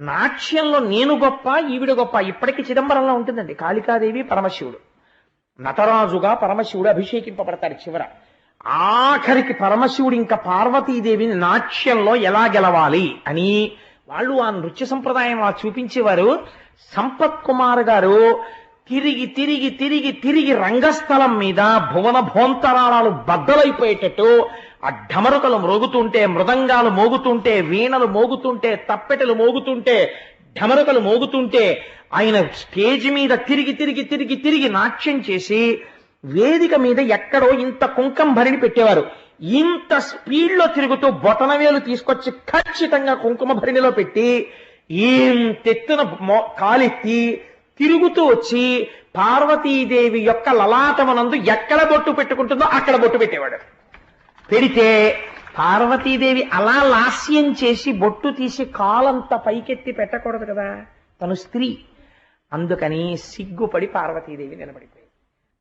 నాట్యంలో నేను గొప్ప ఈవిడ గొప్ప ఇప్పటికీ చిదంబరంలో ఉంటుందండి. కాళికాదేవి పరమశివుడు. నటరాజుగా పరమశివుడు అభిషేకింపబడతాడు చివర. ఆఖరికి పరమశివుడు ఇంకా పార్వతీదేవిని నాట్యంలో ఎలా గెలవాలి అని వాళ్ళు ఆ నృత్య సంప్రదాయం అలా చూపించేవారు. సంపత్ కుమార్ గారు తిరిగి తిరిగి తిరిగి తిరిగి రంగస్థలం మీద భువన భోంతరాళాలు బద్దలైపోయేటట్టు ఆ ఢమరుకలు మ్రోగుతుంటే మృదంగాలు మోగుతుంటే వీణలు మోగుతుంటే తప్పెటలు మోగుతుంటే ఢమరుకలు మోగుతుంటే ఆయన స్టేజ్ మీద తిరిగి తిరిగి తిరిగి తిరిగి నాట్యం చేసి వేదిక మీద ఎక్కడో ఇంత కుంకం భరిణి పెట్టేవారు. ఇంత స్పీడ్లో తిరుగుతూ బొటనవేలు తీసుకొచ్చి ఖచ్చితంగా కుంకుమ భరిణిలో పెట్టి ఇంతెత్తున మో- కాలెత్తి తిరుగుతూ వచ్చి పార్వతీదేవి యొక్క లలాటమనందు ఎక్కడ బొట్టు పెట్టుకుంటుందో అక్కడ బొట్టు పెట్టేవాడు. పెడితే పార్వతీదేవి అలా లాస్యం చేసి బొట్టు తీసి కాలంత పైకెత్తి పెట్టకూడదు కదా. తను స్త్రీ. అందుకని సిగ్గుపడి పార్వతీదేవి నిలబడిపోయింది.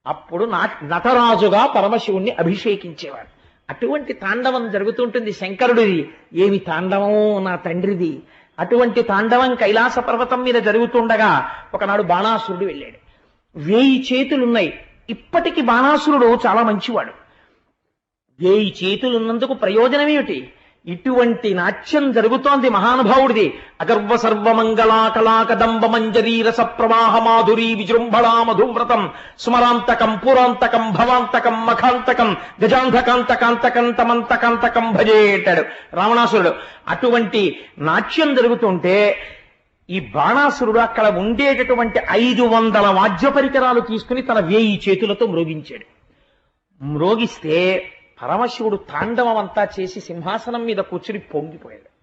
అప్పుడు నా నటరాజుగా పరమశివుణ్ణి అభిషేకించేవాడు. అటువంటి తాండవం జరుగుతుంటుంది శంకరుడిది. ఏమి తాండవం నా తండ్రిది. అటువంటి తాండవం కైలాస పర్వతం మీద జరుగుతుండగా ఒకనాడు బాణాసురుడు వెళ్ళాడు. వేయి చేతులున్నాయి. ఇప్పటికి బాణాసురుడు చాలా మంచివాడు. వేయి చేతులు ఉన్నందుకు ప్రయోజనం ఇటువంటి నాట్యం జరుగుతోంది మహానుభావుడిది. అగర్వ సర్వమంగళా కళాకదంబ మంజరీ రస ప్రవాహ మాధురీ విజృంభళా మధువ్రతం స్మరాంతకం పురాంతకం భవాంతకం మఖాంతకం గజాంధకాంతకాంతకం తమంతకాంతకం భజేటాడు రావణాసురుడు. అటువంటి నాట్యం జరుగుతుంటే ఈ బాణాసురుడు అక్కడ ఉండేటటువంటి ఐదు వందల వాద్య పరికరాలు తీసుకుని తన వేయి చేతులతో మ్రోగించాడు. మ్రోగిస్తే పరమశివుడు తాండవం అంతా చేసి సింహాసనం మీద కూర్చుని పొంగిపోయాడు.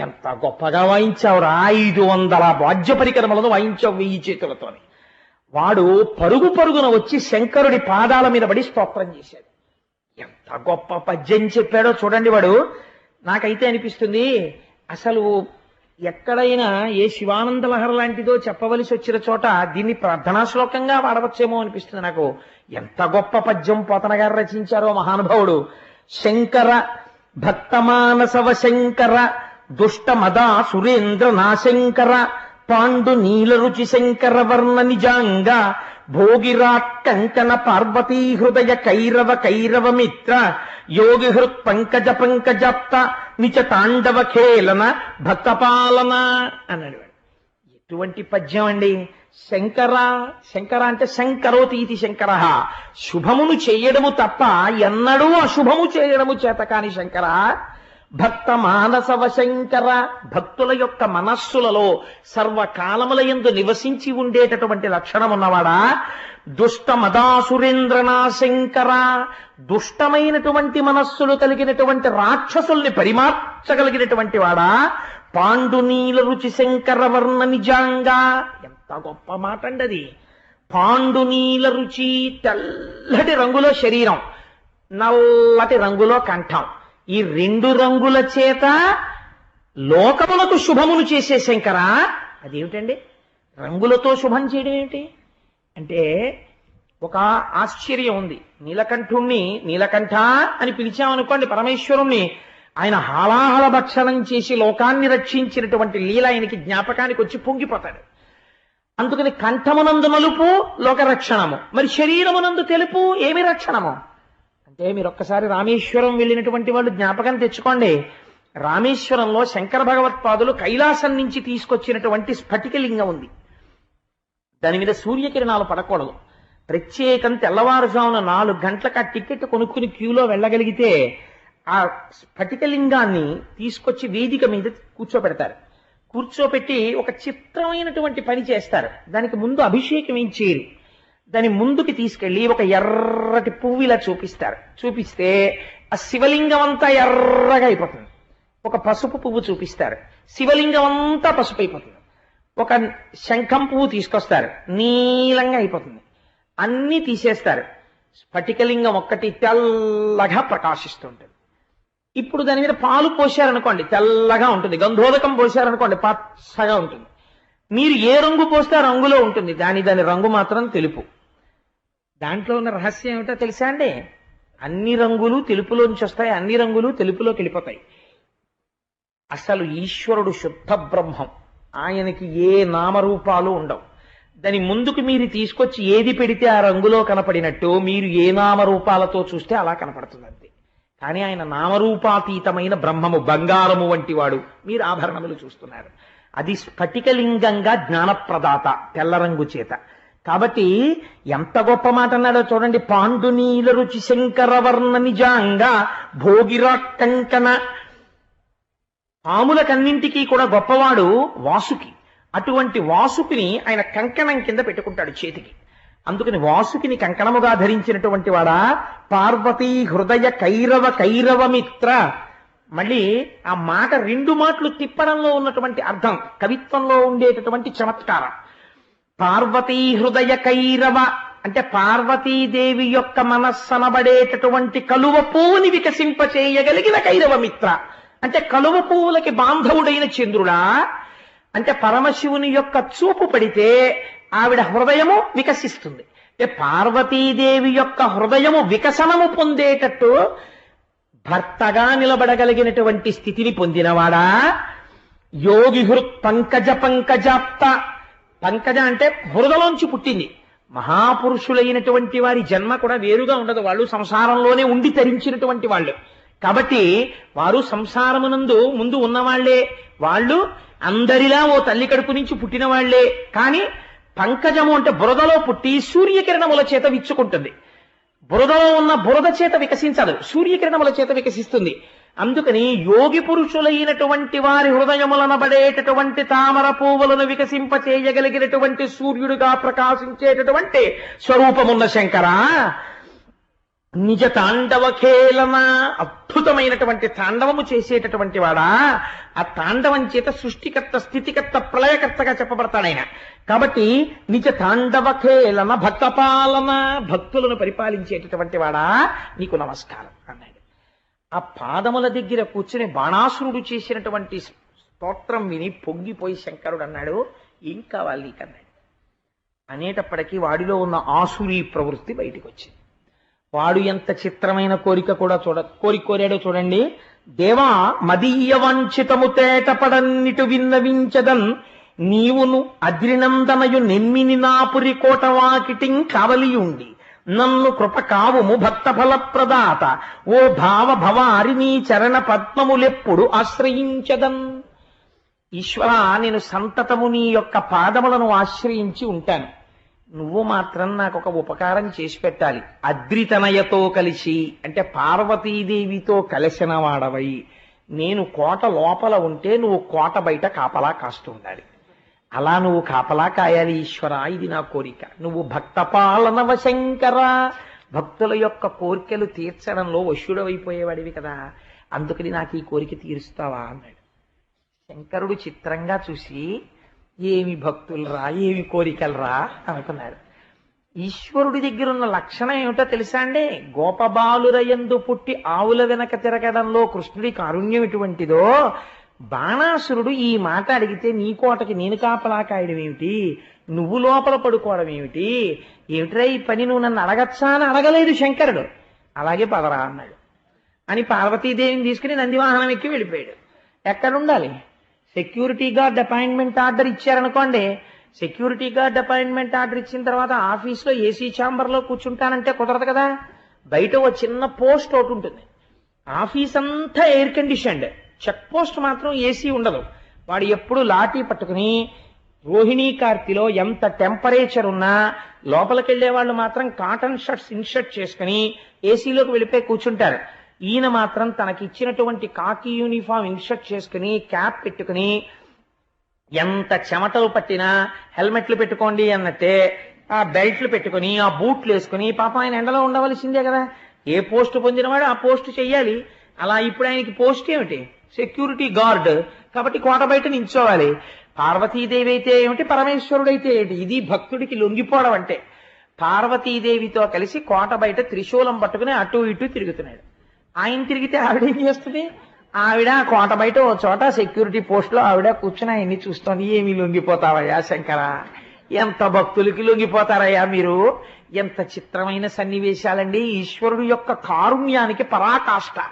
ఎంత గొప్పగా వాయించావురా ఐదు వందల వాద్య పరికరములను వాయించావు వెయ్యి చేతులతోని. వాడు పరుగు పరుగున వచ్చి శంకరుడి పాదాల మీద పడి స్తోత్రం చేశాడు. ఎంత గొప్ప పద్యం చెప్పాడో చూడండి వాడు. నాకైతే అనిపిస్తుంది అసలు ఎక్కడైనా ఏ శివానంద లహరి లాంటిదో చెప్పవలసి వచ్చిన చోట దీన్ని ప్రార్థనా శ్లోకంగా వాడవచ్చేమో అనిపిస్తుంది నాకు. ఎంత గొప్ప పద్యం పోతన గారు రచించారో మహానుభావుడు. శంకర భక్తమానసవ శంకర దుష్ట మదా సురేంద్ర నాశంకర పాండు నీల రుచి శంకర వర్ణ నిజాంగ భోగిరాట్ కంకణ పార్వతీ హృదయ కైరవ కైరవ మిత్ర యోగి హృత్ పంకజ పంకజప్త నిచ తాండవ ఖేలన భక్తపాలన అన్నాడు ఎటువంటి పద్యం అండి? శంకర శంకర అంటే శంకరోతి ఇది శంకర. శుభమును చేయడము తప్ప ఎన్నడూ అశుభము చేయడము చేత కాని శంకర. భక్త మానసవ శంకర భక్తుల యొక్క మనస్సులలో సర్వకాలముల ఎందు నివసించి ఉండేటటువంటి లక్షణం ఉన్నవాడా? దుష్ట మదాసురేంద్రనా శంకర దుష్టమైనటువంటి మనస్సులు కలిగినటువంటి రాక్షసుల్ని పరిమార్చగలిగినటువంటి వాడా? పాండునీల రుచి శంకర వర్ణ నిజాంగా ఎంత గొప్ప మాట అండి అది పాండునీల రుచి తెల్లటి రంగులో శరీరం నల్లటి రంగులో కంఠం. ఈ రెండు రంగుల చేత లోకములకు శుభమును చేసే శంకర. అదేమిటండి? రంగులతో శుభం చేయడం ఏమిటి? అంటే ఒక ఆశ్చర్యం ఉంది. నీలకంఠుణ్ణి నీలకంఠ అని పిలిచామనుకోండి పరమేశ్వరుణ్ణి ఆయన హాలాహల భక్షణం చేసి లోకాన్ని రక్షించినటువంటి లీల ఆయనకి జ్ఞాపకానికి వచ్చి పొంగిపోతాడు. అందుకని కంఠమునందు నలుపు లోక రక్షణము మరి శరీరమునందు తెలుపు ఏమి రక్షణము? అంటే మీరు ఒక్కసారి రామేశ్వరం వెళ్ళినటువంటి వాళ్ళు జ్ఞాపకం తెచ్చుకోండి. రామేశ్వరంలో శంకర భగవత్పాదులు కైలాసం నుంచి తీసుకొచ్చినటువంటి స్ఫటికలింగం ఉంది. దాని మీద సూర్యకిరణాలు పడకూడదు. ప్రత్యేకం తెల్లవారుజామున నాలుగు గంటలకు ఆ టికెట్ కొనుక్కుని క్యూలో వెళ్ళగలిగితే ఆ స్ఫటికలింగాన్ని తీసుకొచ్చి వేదిక మీద కూర్చోబెడతారు కూర్చోపెట్టి ఒక చిత్రమైనటువంటి పని చేస్తారు. దానికి ముందు అభిషేకం ఏం చేయరు. దాని ముందుకి తీసుకెళ్ళి ఒక ఎర్రటి పువ్వు ఇలా చూపిస్తారు. చూపిస్తే ఆ శివలింగం అంతా ఎర్రగా అయిపోతుంది. ఒక పసుపు పువ్వు చూపిస్తారు. శివలింగం అంతా పసుపు అయిపోతుంది. ఒక శంఖం పువ్వు తీసుకొస్తారు. నీలంగా అయిపోతుంది. అన్నీ తీసేస్తారు. స్ఫటికలింగం ఒక్కటి తెల్లగా ప్రకాశిస్తుంటుంది ఇప్పుడు దాని మీద పాలు పోశారనుకోండి తెల్లగా ఉంటుంది. గంధోదకం పోశారనుకోండి పచ్చగా ఉంటుంది. మీరు ఏ రంగు పోస్తే ఆ రంగులో ఉంటుంది. దాని దాని రంగు మాత్రం తెలుపు. దాంట్లో ఉన్న రహస్యం ఏమిటో తెలుసా అండి? అన్ని రంగులు తెలుపులోంచి వస్తాయి అన్ని రంగులు తెలుపులోకి వెళ్ళిపోతాయి. అసలు ఈశ్వరుడు శుద్ధ బ్రహ్మం. ఆయనకి ఏ నామరూపాలు ఉండవు. దాని ముందుకు మీరు తీసుకొచ్చి ఏది పెడితే ఆ రంగులో కనపడినట్టు మీరు ఏ నామరూపాలతో చూస్తే అలా కనపడుతుంది. కానీ ఆయన నామరూపాతీతమైన బ్రహ్మము బంగారము వంటి వాడు. మీరు ఆభరణములు చూస్తున్నారు. అది స్ఫటికలింగంగా జ్ఞానప్రదాత తెల్ల రంగు చేత. కాబట్టి ఎంత గొప్ప మాట అన్నాడో చూడండి. పాండునీల రుచి శంకరవర్ణ నిజాంగా భోగిరాట్టంకన పాములకన్నింటికీ కూడా గొప్పవాడు వాసుకి. అటువంటి వాసుకిని ఆయన కంకణం కింద పెట్టుకుంటాడు చేతికి. అందుకని వాసుకిని కంకణముగా ధరించినటువంటి వాడా? పార్వతీ హృదయ కైరవ కైరవమిత్ర మళ్ళీ ఆ మాట రెండు మాటలు తిప్పడంలో ఉన్నటువంటి అర్థం కవిత్వంలో ఉండేటటువంటి చమత్కారం. పార్వతీ హృదయ కైరవ అంటే పార్వతీదేవి యొక్క మనస్సనబడేటటువంటి కలువ పువ్వుని వికసింపచేయగలిగిన కైరవ మిత్ర. అంటే కలువ పువ్వులకి బాంధవుడైన చంద్రుడా. అంటే పరమశివుని యొక్క చూపు పడితే ఆవిడ హృదయము వికసిస్తుంది. అంటే పార్వతీదేవి యొక్క హృదయము వికసనము పొందేటట్టు భర్తగా నిలబడగలిగినటువంటి స్థితిని పొందినవాడా? యోగి హృత్ పంకజ పంకజాప్త. పంకజ అంటే హృదలోంచి పుట్టింది. మహాపురుషులైనటువంటి వారి జన్మ కూడా వేరుగా ఉండదు. వాళ్ళు సంసారంలోనే ఉండి తరించినటువంటి వాళ్ళు. కాబట్టి వారు సంసారమునందు ముందు ఉన్నవాళ్ళే. వాళ్ళు అందరిలా ఓ తల్లి కడుపు నుంచి పుట్టిన వాళ్ళే కానీ పంకజము అంటే బురదలో పుట్టి సూర్యకిరణముల చేత విచ్చుకుంటుంది బురదలో ఉన్న బురద చేత వికసించదు సూర్యకిరణముల చేత వికసిస్తుంది. అందుకని యోగి పురుషులైనటువంటి వారి హృదయములనబడేటటువంటి తామర పువ్వులను వికసింప చేయగలిగినటువంటి సూర్యుడుగా ప్రకాశించేటటువంటి స్వరూపమున్న శంకర నిజ తాండవ ఖేళన అద్భుతమైనటువంటి తాండవము చేసేటటువంటి వాడా? ఆ తాండవం చేత సృష్టికర్త స్థితికర్త ప్రళయకర్తగా చెప్పబడతాడు ఆయన. కాబట్టి నిజ తాండవ ఖేళన భక్తపాలన భక్తులను పరిపాలించేటటువంటి వాడా? నీకు నమస్కారం అన్నాడు. ఆ పాదముల దగ్గర కూర్చుని బాణాసురుడు చేసినటువంటి స్తోత్రం విని పొంగిపోయి శంకరుడు అన్నాడు ఏం కావాలి నీకన్నాడు? అనేటప్పటికీ వాడిలో ఉన్న ఆసురీ ప్రవృత్తి బయటికి వచ్చింది వాడు ఎంత చిత్రమైన కోరిక కూడా చూడ కోరిక కోరాడో చూడండి. దేవా మదీయ వంచితము తేటపడన్నిటు విన్నవించదన్ నీవును అద్రినందనయు నెమ్మిని నాపురి కోటవాకిటిం కవలియుండి. నన్ను కృప కావుము భక్త ఫలప్రదాత ఓ భావ భవారి నీ చరణ పద్మములెప్పుడు ఆశ్రయించదన్. ఈశ్వర నేను సంతతము నీ యొక్క పాదములను ఆశ్రయించి ఉంటాను. నువ్వు మాత్రం నాకు ఒక ఉపకారం చేసి పెట్టాలి. అద్రితనయతో కలిసి అంటే పార్వతీదేవితో కలిసిన వాడవై నేను కోట లోపల ఉంటే నువ్వు కోట బయట కాపలా కాస్తూ ఉండాలి. అలా నువ్వు కాపలా కాయాలి ఈశ్వర ఇది నా కోరిక. నువ్వు భక్త పాలనవ శంకర. భక్తుల యొక్క కోరికలు తీర్చడంలో వశుడవైపోయేవాడివి కదా. అందుకని నాకు ఈ కోరిక తీరుస్తావా అన్నాడు. శంకరుడు చిత్రంగా చూసి ఏమి భక్తులరా ఏమి కోరికలరా అనుకున్నాడు ఈశ్వరుడి దగ్గర ఉన్న లక్షణం ఏమిటో తెలుసా అండి? గోపబాలురయందు పుట్టి ఆవుల వెనక తిరగడంలో కృష్ణుడి కారుణ్యం ఎటువంటిదో బాణాసురుడు ఈ మాట అడిగితే నీ కోటకి నేను కాపలా కాయడం ఏమిటి? నువ్వు లోపల పడుకోవడం ఏమిటి? ఏమిట్రా ఈ పని? నువ్వు నన్ను అడగచ్చా అని అడగలేదు శంకరుడు. అలాగే పదరా అన్నాడు. అని పార్వతీదేవిని తీసుకుని నందివాహనం ఎక్కి వెళ్ళిపోయాడు. ఎక్కడుండాలి? సెక్యూరిటీ గార్డ్ అపాయింట్మెంట్ ఆర్డర్ ఇచ్చారనుకోండి సెక్యూరిటీ గార్డ్ అపాయింట్మెంట్ ఆర్డర్ ఇచ్చిన తర్వాత ఆఫీస్లో ఏసీ ఛాంబర్లో కూర్చుంటానంటే కుదరదు కదా. బయట ఒక చిన్న పోస్ట్ ఒకటి ఉంటుంది. ఆఫీస్ అంతా ఎయిర్ కండిషన్డ్. చెక్ పోస్ట్ మాత్రం ఏసీ ఉండదు. వాడు ఎప్పుడు లాఠీ పట్టుకుని రోహిణీ కార్తిలో ఎంత టెంపరేచర్ ఉన్నా లోపలికి వెళ్ళే వాళ్ళు మాత్రం కాటన్ షర్ట్స్ ఇన్షర్ట్ చేసుకుని ఏసీలోకి వెళ్ళిపోయి కూర్చుంటారు. ఈయన మాత్రం తనకి ఇచ్చినటువంటి కాకి యూనిఫామ్ ఇన్షర్ట్ చేసుకుని క్యాప్ పెట్టుకుని ఎంత చెమటలు పట్టినా హెల్మెట్లు పెట్టుకోండి అన్నట్టే ఆ బెల్ట్లు పెట్టుకుని ఆ బూట్లు వేసుకుని పాప ఆయన ఎండలో ఉండవలసిందే కదా. ఏ పోస్ట్ పొందినవాడు ఆ పోస్ట్ చెయ్యాలి. అలా ఇప్పుడు ఆయనకి పోస్ట్ ఏమిటి? Security guard. కాబట్టి కోట బయట నించోవాలి పార్వతీదేవి అయితే ఏమిటి? అయితే ఏంటి ఇది భక్తుడికి లొంగిపోవడం అంటే. పార్వతీదేవితో కలిసి కోట బయట త్రిశూలం పట్టుకుని అటు ఇటు తిరుగుతున్నాడు. ఆయన తిరిగితే ఆవిడ ఏం చేస్తుంది? ఆవిడ కోట బయట ఓ చోట సెక్యూరిటీ పోస్ట్లో ఆవిడ కూర్చుని ఆయన్ని చూస్తోంది. ఏమి లొంగిపోతావయ్యా శంకర? ఎంత భక్తులకి లొంగిపోతారయ్యా మీరు? ఎంత చిత్రమైన సన్నివేశాలండి. ఈశ్వరుడు యొక్క కారుణ్యానికి పరాకాష్ట.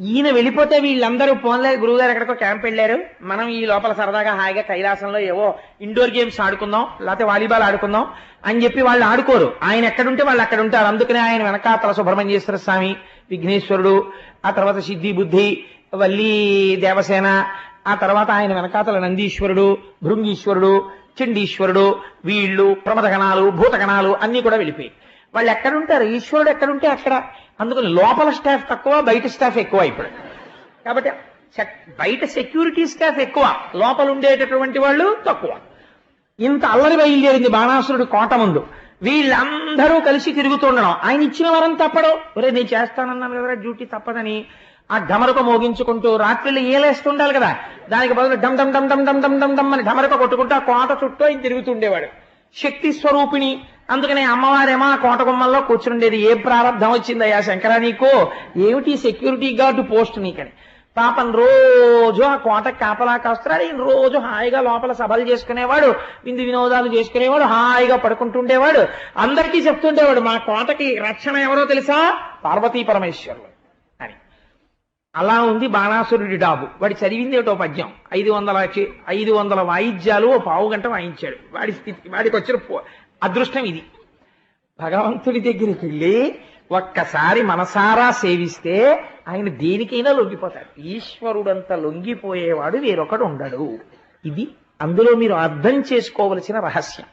ఈయన వెళ్ళిపోతే వీళ్ళందరూ పోన్లే. గురువుగారు ఎక్కడికో క్యాంప్ వెళ్ళారు. మనం ఈ లోపల సరదాగా హాయిగా కైలాసంలో ఏవో ఇండోర్ గేమ్స్ ఆడుకుందాం లేకపోతే వాలీబాల్ ఆడుకుందాం అని చెప్పి వాళ్ళు ఆడుకోరు. ఆయన ఎక్కడుంటే వాళ్ళు అక్కడ ఉంటారు అందుకనే ఆయన వెనకాతల సుబ్రహ్మణ్యేశ్వర స్వామి విఘ్నేశ్వరుడు ఆ తర్వాత సిద్ధి బుద్ధి వల్లి దేవసేన ఆ తర్వాత ఆయన వెనకాతల నందీశ్వరుడు భృంగీశ్వరుడు చండీశ్వరుడు వీళ్ళు ప్రమదగణాలు భూతగణాలు అన్ని కూడా వెళ్ళిపోయి వాళ్ళు ఎక్కడుంటారు? ఈశ్వరుడు ఎక్కడుంటే అక్కడ. అందుకని లోపల స్టాఫ్ తక్కువ బయట స్టాఫ్ ఎక్కువ ఇప్పుడు కాబట్టి సెక్- బయట సెక్యూరిటీ స్టాఫ్ ఎక్కువ లోపల ఉండేటటువంటి వాళ్ళు తక్కువ. ఇంత అల్లరి బయలుదేరింది బాణాసురుడు కోట ముందు. వీళ్ళందరూ కలిసి తిరుగుతుండడం ఆయన ఇచ్చిన వరం తప్పడం. ఒరే నేను చేస్తానన్నాను కదా డ్యూటీ తప్పదని ఆ ఢమరక మోగించుకుంటూ రాత్రిళ్ళు ఏలేస్తుండాలి కదా. దానికి బదులు డమ్ డమ్ డమ్ డమ్ డమ్ డమ్ డమ్ డమ్ అని ఢమరక కొట్టుకుంటూ ఆ కోట చుట్టూ ఆయన తిరుగుతుండేవాడు. శక్తి స్వరూపిణి. అందుకనే అమ్మవారేమో ఆ కోట గుమ్మల్లో కూర్చుండేది ఏ ప్రారంభం వచ్చిందయ్యా శంకరా నీకు? ఏమిటి సెక్యూరిటీ గార్డు పోస్ట్ నీకని? పాపం రోజు ఆ కోట కాపలా కాస్తున్నాడు ఈయన రోజు హాయిగా లోపల సభలు చేసుకునేవాడు విందు వినోదాలు చేసుకునేవాడు హాయిగా పడుకుంటుండేవాడు. అందరికీ చెప్తుండేవాడు మా కోటకి రక్షణ ఎవరో తెలుసా? పార్వతీ పరమేశ్వరులు. అని. అలా ఉంది బాణాసురుడి డాబు. వాడి చదివింది ఏటో పద్యం. ఐదు వందల ఐదు వందల వాయిద్యాలు ఓ పావు గంట వాయించాడు. వాడి స్థితి వాడికి వచ్చిన పో- అదృష్టం ఇది. భగవంతుడి దగ్గరికి వెళ్ళి ఒక్కసారి మనసారా సేవిస్తే ఆయన దేనికైనా లొంగిపోతాడు. ఈశ్వరుడంత లొంగిపోయేవాడు వేరొకడు ఉండడు. ఇది అందులో మీరు అర్థం చేసుకోవలసిన రహస్యం.